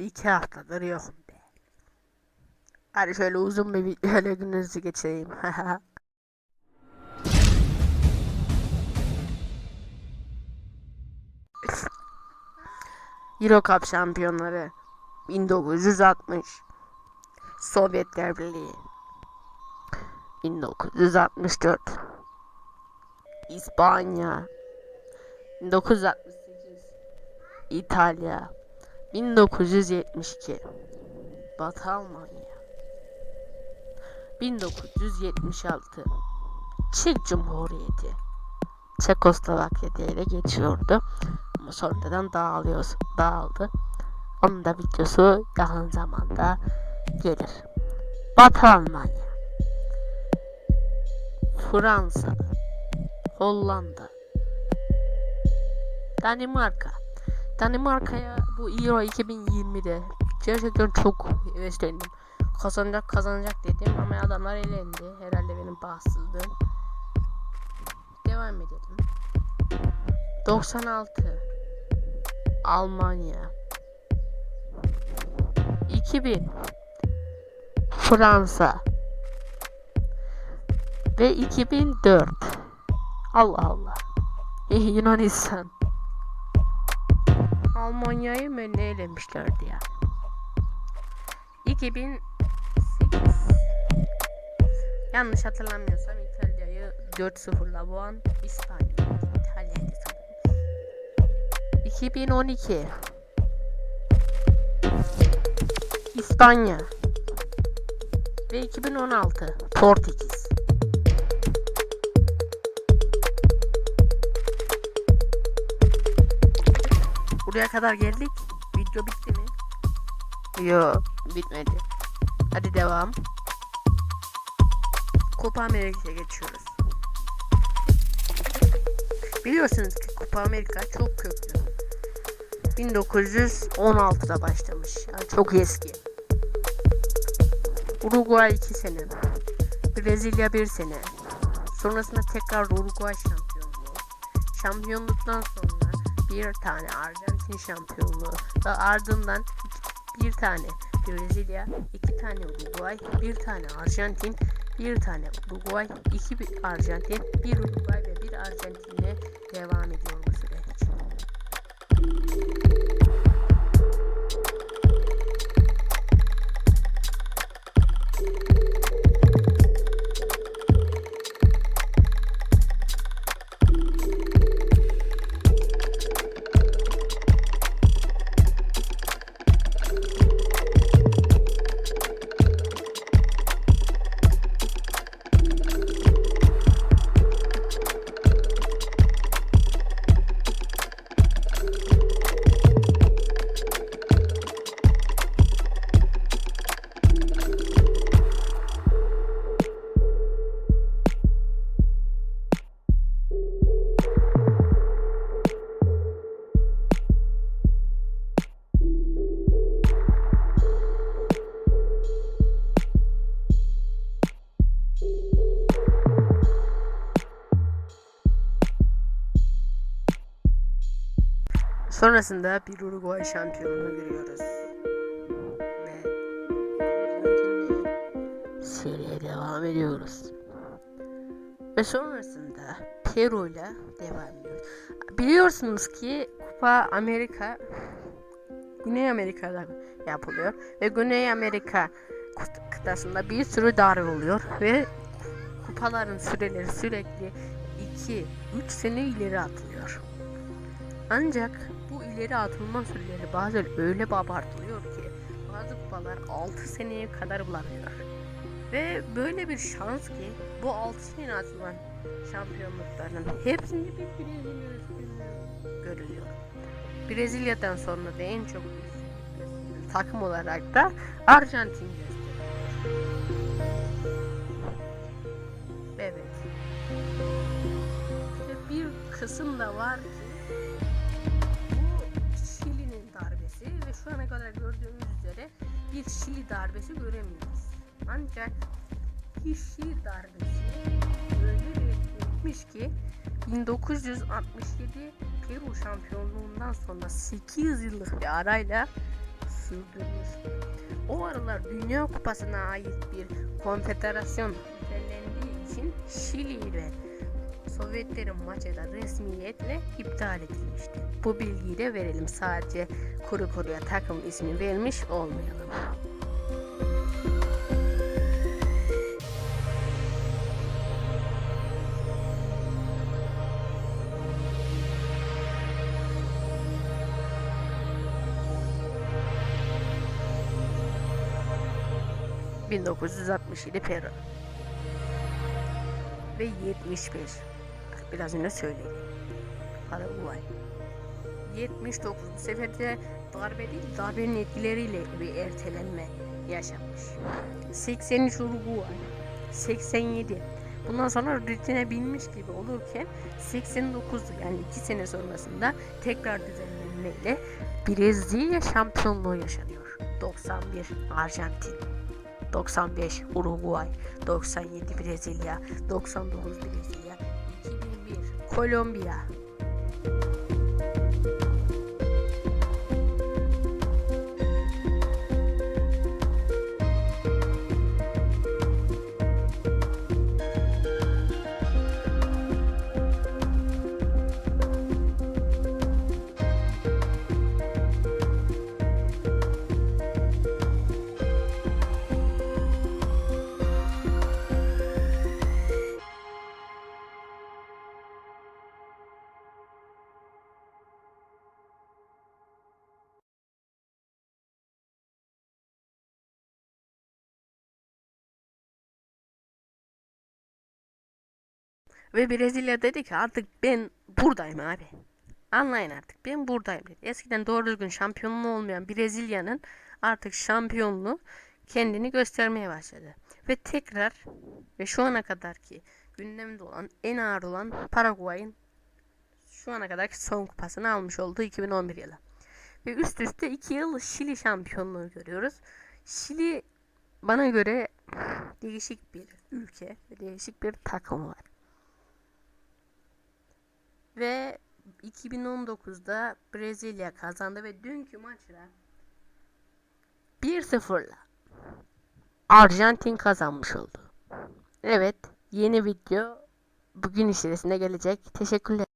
İki haftadır yokum be. Hadi şöyle uzun bir videoyla gününüzü geçireyim. Euro şampiyonları 1960 Sovyetler Birliği 1964 İspanya 1968 İtalya 1972 Batı Almanya 1976 Çek Cumhuriyeti. Çekoslovakya diye ele geçiyordu. Ama sonradan dağılıyor, dağıldı. Onun da videosu yakın zamanda gelir. Batı Almanya Fransa Hollanda Danimarka Danimarka'ya bu Euro 2020'de gerçekten çok heveslendim. Kazanacak kazanacak dedim ama adamlar elendi. Herhalde benim bahtsızlığım. Devam edelim. 96 Almanya 2000 Fransa ve 2004 Allah Allah Yunanistan Almanya'yı mı ne elemişlerdi ya? 2008 Yanlış hatırlamıyorsam İtalya'yı 4-0'la boğan İspanya İtalya'ydı sanırım. 2012 İspanya ve 2016 Portekiz Buraya kadar geldik. Video bitti mi? Yo, bitmedi. Hadi devam. Copa Amerika'ya geçiyoruz. Biliyorsunuz ki Copa Amerika çok köklü. 1916'da başlamış. Yani çok eski. Uruguay 2 sene. Brezilya 1 sene. Sonrasında tekrar Uruguay şampiyonluğu. Şampiyonluktan sonra bir tane Arjantin şampiyonluğu ve ardından bir tane Brezilya, iki tane Uruguay, bir tane Arjantin, bir tane Uruguay, iki bir Arjantin, bir Uruguay ve bir Arjantin'le devam ediyor Sonrasında bir Uruguay şampiyonluğu görüyoruz. Ve seriye devam ediyoruz. Ve sonrasında Peru ile devam ediyoruz. Biliyorsunuz ki Kupa Amerika Güney Amerika'da yapılıyor ve Güney Amerika kıt- kıtasında bir sürü darbe oluyor ve kupaların süreleri sürekli 2-3 sene ileri atılıyor. Ancak bu ileri atılma süreleri bazen öyle abartılıyor ki bazı kupalar 6 seneye kadar bulamıyor. Ve böyle bir şans ki bu 6 sene atılan şampiyonlukların hepsinde bir Brezilya görülüyor. Brezilya'dan sonra da en çok takım olarak da Arjantin gösteriyor. Evet. İşte bir kısım da var ki şu ana kadar gördüğümüz üzere bir Şili darbesi göremiyoruz. Ancak bir Şili darbesi öyle etmiş ki 1967 Peru şampiyonluğundan sonra 8 yıllık bir arayla durmuş. O aralar Dünya Kupası'na ait bir konfederasyon düzenlendiği için Şili ve Sovyetlerin maçı da resmiyetle iptal edilmişti. Bu bilgiyi de verelim sadece kuru kuruya takım ismi vermiş olmayalım. ...1967 Peru. Ve 75. Biraz önce söyledim. Paraguay. 79 bu sefer de darbe değil darbenin etkileriyle bir ertelenme yaşanmış. 83 Uruguay. 87. Bundan sonra rutine binmiş gibi olurken 89 yani 2 sene sonrasında tekrar düzenlenmeyle Brezilya şampiyonluğu yaşanıyor. 91 Arjantin. 95 Uruguay, 97 Brezilya, 99 Brezilya, Colombia. Ve Brezilya dedi ki artık ben buradayım abi. Anlayın artık ben buradayım dedi. Eskiden doğru düzgün şampiyonluğu olmayan Brezilya'nın artık şampiyonluğu kendini göstermeye başladı. Ve tekrar ve şu ana kadar ki gündemde olan en ağır olan Paraguay'ın şu ana kadarki son kupasını almış olduğu 2011 yılı. Ve üst üste 2 yıl Şili şampiyonluğu görüyoruz. Şili bana göre değişik bir ülke ve değişik bir takım var. Ve 2019'da Brezilya kazandı ve dünkü maçla 1-0'la Arjantin kazanmış oldu. Evet, yeni video bugün içerisinde gelecek. Teşekkürler.